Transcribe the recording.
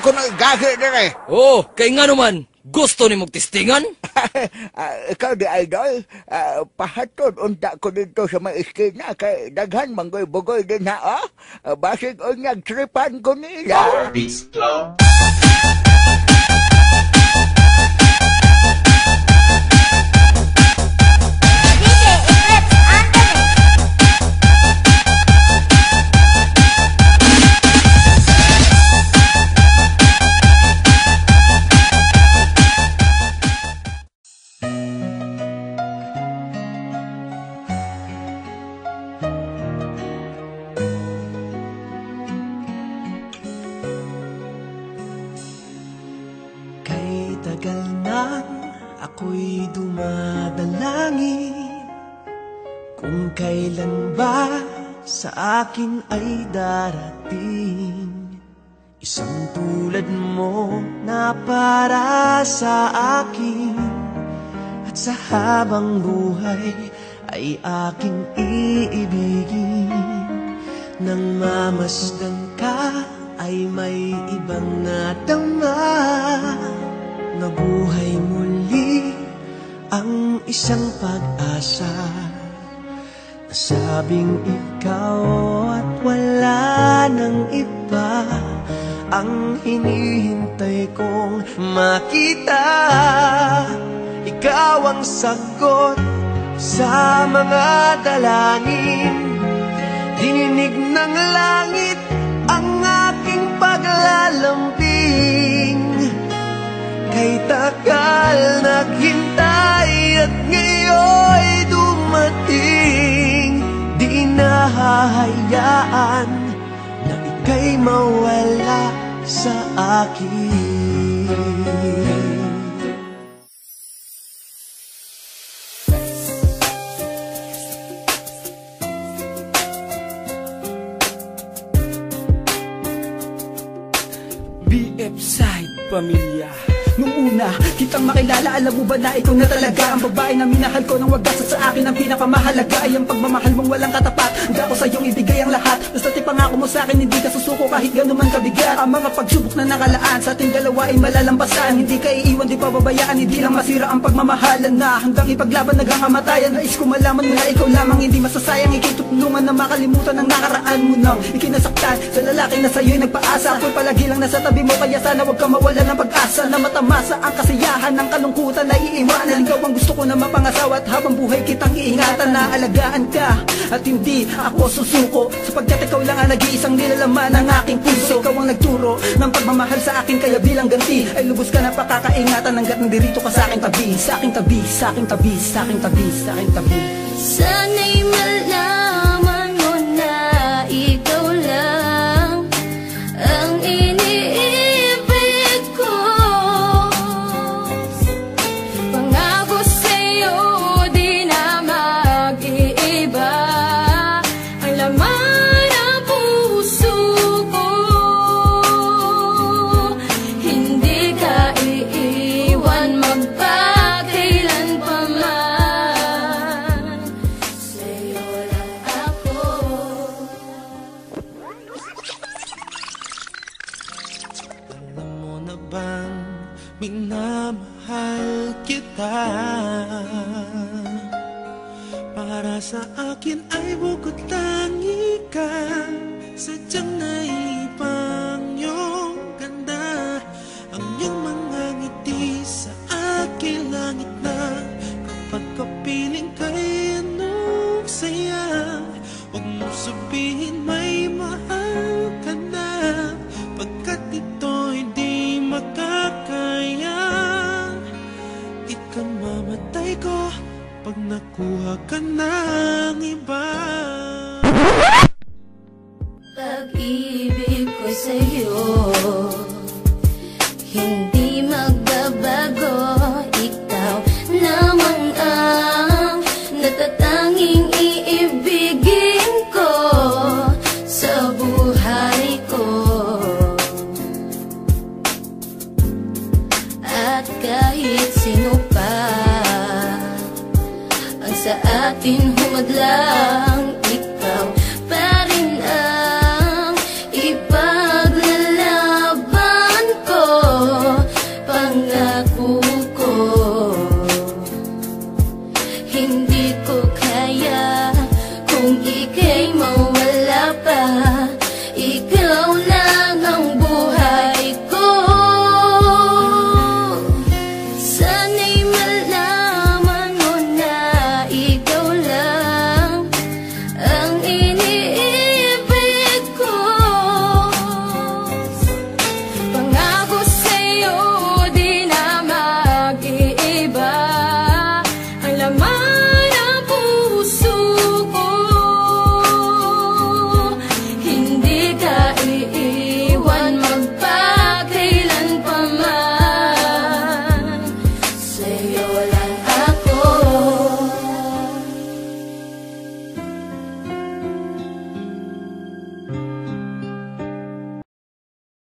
ikaw man ko nagahi dire. Oh, kay nga naman, gusto ni mong testingan? Ah, ikaw di idol, ah, pahatod unta ko dito sa mga iskina kay daghan manggoy bugoy din ha oh. Ah, basig unyag tripan ko nila. DJ Kay tagal nang ako'y dumadalangin. Kung kailan ba sa akin ay darating? Isang tulad mo na para sa akin. At sa habang buhay ay aking iibigin. Nang mamasdan ka ay may ibang nadama Nabuhay muli ang isang pag-asa. Nasabing ikaw at wala nang iba Ang hinihintay kong makita. Ikaw ang sagot sa mga dalangin. Dininig ng langit ang aking paglalambing Kay tagal naghintay at ngayon'y dumating. Di nahahayaan na ika'y mawala sa akin. BF Side Pamilya Nung una, kitang makilala, alam mo ba na ikaw na talaga Ang babae na minahal ko nang wagas at sa akin ang pinakamahalaga? Ay ang pagmamahal mong walang katapat. Handa ko sa iyong ibigay ang lahat. Basta pangako mo sa akin, hindi ka susuko kahit gano'n man kabigat. Ang mga pagsubok na nakalaan sa ating dalawa ay malalambasan Hindi ka iiwan, di pababayaan, hindi lang masira ang pagmamahalan na. Hanggang ipaglaban naging kamatayan Nais ko malaman na ikaw lamang hindi masasayang Ikitutulungan na makalimutan ang nakaraan mo nang Ikinasaktan. Sa lalaki na sa'yo'y nagpaasa Ako'y palagi lang nasa tabi mo Kaya sana wag ka mawala ng pag-asa Na matamasa ang kasiyahan ng kalungkutan na iiwanan. Ikaw ang gusto ko na mapangasawa At habang buhay kitang iingatan na alagaan ka. At hindi ako susuko. Sapagkat ikaw lang ang nag-iisang nilalaman ng aking puso. Ikaw ang nagturo ng pagmamahal sa akin Kaya bilang ganti ay lubos ka na pakakaingatan. Hanggat nandirito ka sa aking tabi Sa aking tabi, sa aking tabi, sa aking tabi, sa aking tabi. Sana'y malaman minamahal kita Para sa akin ay bukod tangi ka Sadyang naipang sa'yo. Hindi magbabago Ikaw lamang ang Natatanging iibigin ko Sa buhay ko. At kahit sino pa Ang sa atin humadlang